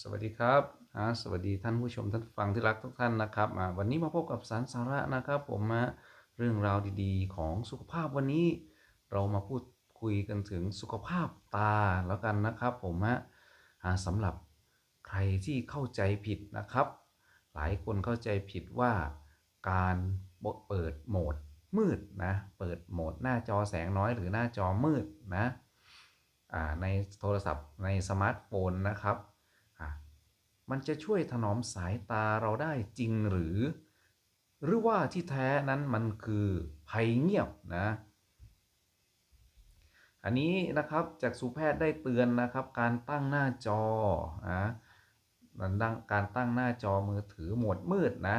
สวัสดีครับสวัสดีท่านผู้ชมท่านฟังที่รักทุกท่านนะครับวันนี้มาพบกับสารสาระนะครับ ผมเรื่องราวดีๆ ของสุขภาพวันนี้ เรามาพูดคุยกันถึงสุขภาพตาแล้วกันนะครับ ผมฮะสำหรับใครที่เข้าใจผิดนะครับ หลายคนเข้าใจผิดว่าการเปิดโหมดมืดนะเปิดโหมดหน้าจอแสงน้อยหรือหน้าจอมืดนะในโทรศัพท์ในสมาร์ทโฟนนะครับ มันจะช่วยถนอมสายตาเราได้จริงหรือ หรือว่าที่แท้นั้นมันคือภัยเงียบนะ อันนี้นะครับจากสูแพทย์ได้เตือนนะครับ การตั้งหน้าจอนะดังการตั้งหน้าจอมือถือโหมดมืดนะ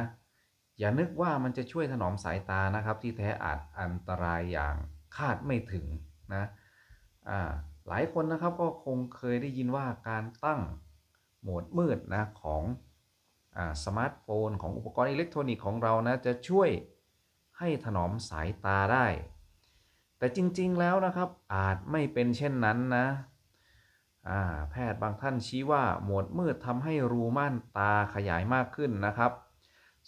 อย่านึกว่ามันจะช่วยถนอมสายตานะครับ ที่แท้อาจอันตรายอย่างคาดไม่ถึงนะอ่าหลายคนนะครับก็คงเคยได้ยินว่าการตั้ง โหมดมืดนะของอสมาร์ทโฟนของอุปกรณ์อิเล็กทรอนิกส์ของเรานะจะช่วยให้ถนอมสายตาได้ แต่จริงๆแล้วนะครับอาจไม่เป็นเช่นนั้นนะแพทย์บางท่านชี้ว่าโหมดมืดทำให้รูม่านตาขยายมากขึ้นนะครับ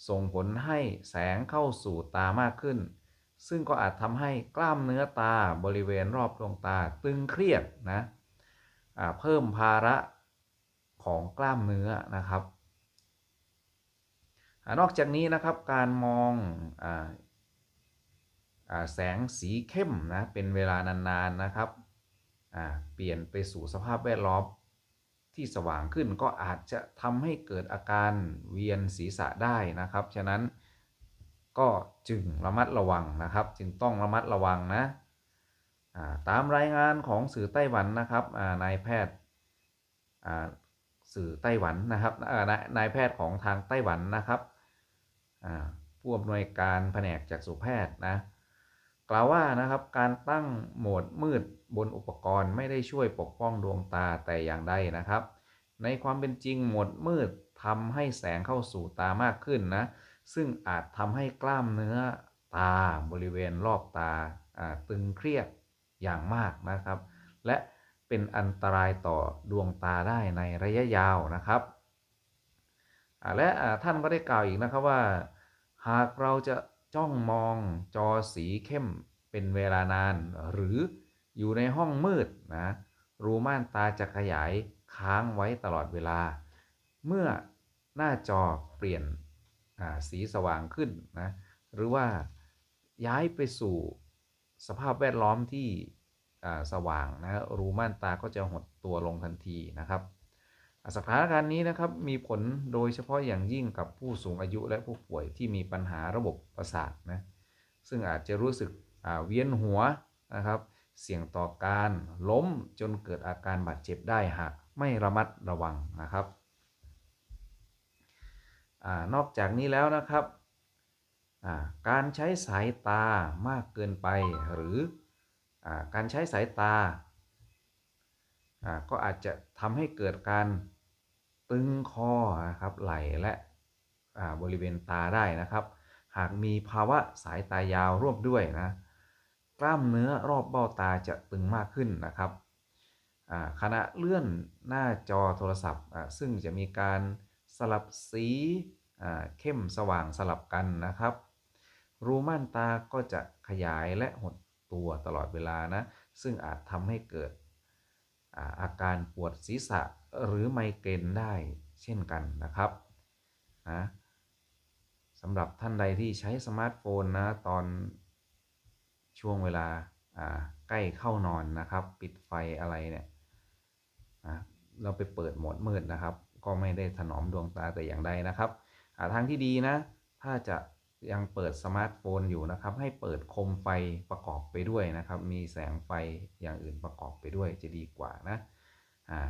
ส่งผลให้แสงเข้าสู่ตามากขึ้น ซึ่งก็อาจทำให้กล้ามเนื้อตาบริเวณรอบดวงตาตึงเครียดนะเพิ่มภาระ ของกล้ามเนื้อนะครับอนอกจากนี้นะครับการมองอแสงสีเข้มนะเป็นเวลานานๆนะครับ เปลี่ยนไปสู่สภาพแวดล้อมที่สว่างขึ้นก็อาจจะทำให้เกิดอาการเวียนศีรษะได้นะครับ ฉะนั้นก็จึงระมัดระวังนะครับ จึงต้องระมัดระวังนะตามรายงานของสื่อไต้หวันนะครับนายแพทย์ สื่อไต้หวันนะครับนายแพทย์ของทางไต้หวันนะครับผู้อำนวยการแผนกจากสุแพทย์นะกล่าวว่านะครับการตั้งโหมดมืดบนอุปกรณ์ไม่ได้ช่วยปกป้องดวงตาแต่อย่างใดนะครับ ในความเป็นจริงโหมดมืดทำให้แสงเข้าสู่ตามากขึ้นนะซึ่งอาจทำให้กล้ามเนื้อตาบริเวณรอบตาตึงเครียดอย่างมากนะครับ และ เป็นอันตรายต่อดวงตาได้ในระยะยาวนะครับ และท่านก็ได้กล่าวอีกนะครับว่า หากเราจะจ้องมองจอสีเข้มเป็นเวลานาน หรืออยู่ในห้องมืดนะรูม่านตาจะขยายค้างไว้ตลอดเวลา เมื่อหน้าจอเปลี่ยนสีสว่างขึ้นนะหรือว่าย้ายไปสู่สภาพแวดล้อมที่ สว่างนะรูม่านตาก็จะหดตัวลงทันทีนะครับสถานการณ์นี้นะครับมีผลโดยเฉพาะอย่างยิ่งกับผู้สูงอายุและผู้ป่วยที่มีปัญหาระบบประสาทนะซึ่งอาจจะรู้สึกเวียนหัวนะครับ เสี่ยงต่อการล้มจนเกิดอาการบาดเจ็บได้หากไม่ระมัดระวังนะครับอนอกจากนี้แล้วนะครับ การใช้สายตามากเกินไปหรืออ การใช้สายตา ก็อาจจะทำให้เกิดการตึงคอนะครับไหล่และบริเวณตาได้นะครับ หากมีภาวะสายตายาวร่วมด้วยนะกล้ามเนื้อรอบเบ้าตาจะตึงมากขึ้นนะครับขณะเลื่อนหน้าจอโทรศัพท์ ซึ่งจะมีการสลับสีเข้มสว่างสลับกันนะครับ รูม่านตาก็จะขยายและหด ตัวตลอดเวลานะ ซึ่งอาจทำให้เกิดอาการปวดศีรษะหรือไมเกรนได้เช่นกันนะครับนะสำหรับท่านใดที่ใช้สมาร์ทโฟนนะตอนช่วงเวลาใกล้เข้านอนนะครับ ปิดไฟอะไรเนี่ยนะเราไปเปิดโหมดมืดนะครับ ก็ไม่ได้ถนอมดวงตาแต่อย่างใดนะครับทางที่ดีนะ ถ้าจะ ยังเปิดสมาร์ทโฟนอยู่นะครับ ให้เปิดโคมไฟประกอบไปด้วยนะครับ มีแสงไฟอย่างอื่นประกอบไปด้วยจะดีกว่านะอ่า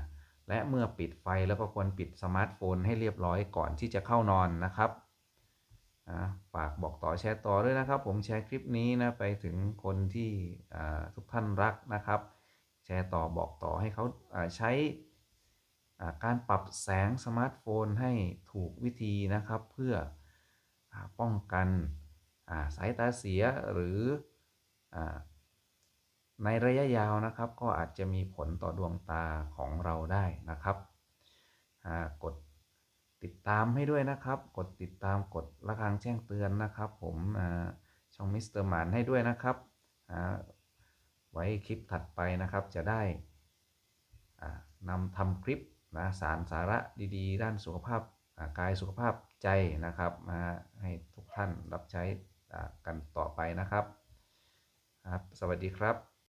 และเมื่อปิดไฟแล้วก็ควรปิดสมาร์ทโฟนให้เรียบร้อยก่อนที่จะเข้านอนนะครับฝากบอกต่อแชร์ต่อด้วยนะครับ ผมแชร์คลิปนี้นะไปถึงคนที่ทุกท่านรักนะครับ แชร์ต่อบอกต่อให้เขาใช้การปรับแสงสมาร์ทโฟนให้ถูกวิธีนะครับ เพื่อ ป้องกันสายตาเสียหรือในระยะยาวนะครับ ก็อาจจะมีผลต่อดวงตาของเราได้นะครับกดติดตามให้ด้วยนะครับ กดติดตามกดระฆังแจ้งเตือนนะครับ ผมช่องมิสเตอร์หมานให้ด้วยนะครับ ไว้คลิปถัดไปนะครับจะได้นำทำคลิปนะสารสาระดีๆ ด้านสุขภาพ กายสุขภาพใจนะครับมาให้ทุกท่านรับใช้กันต่อไปนะครับครับ สวัสดีครับ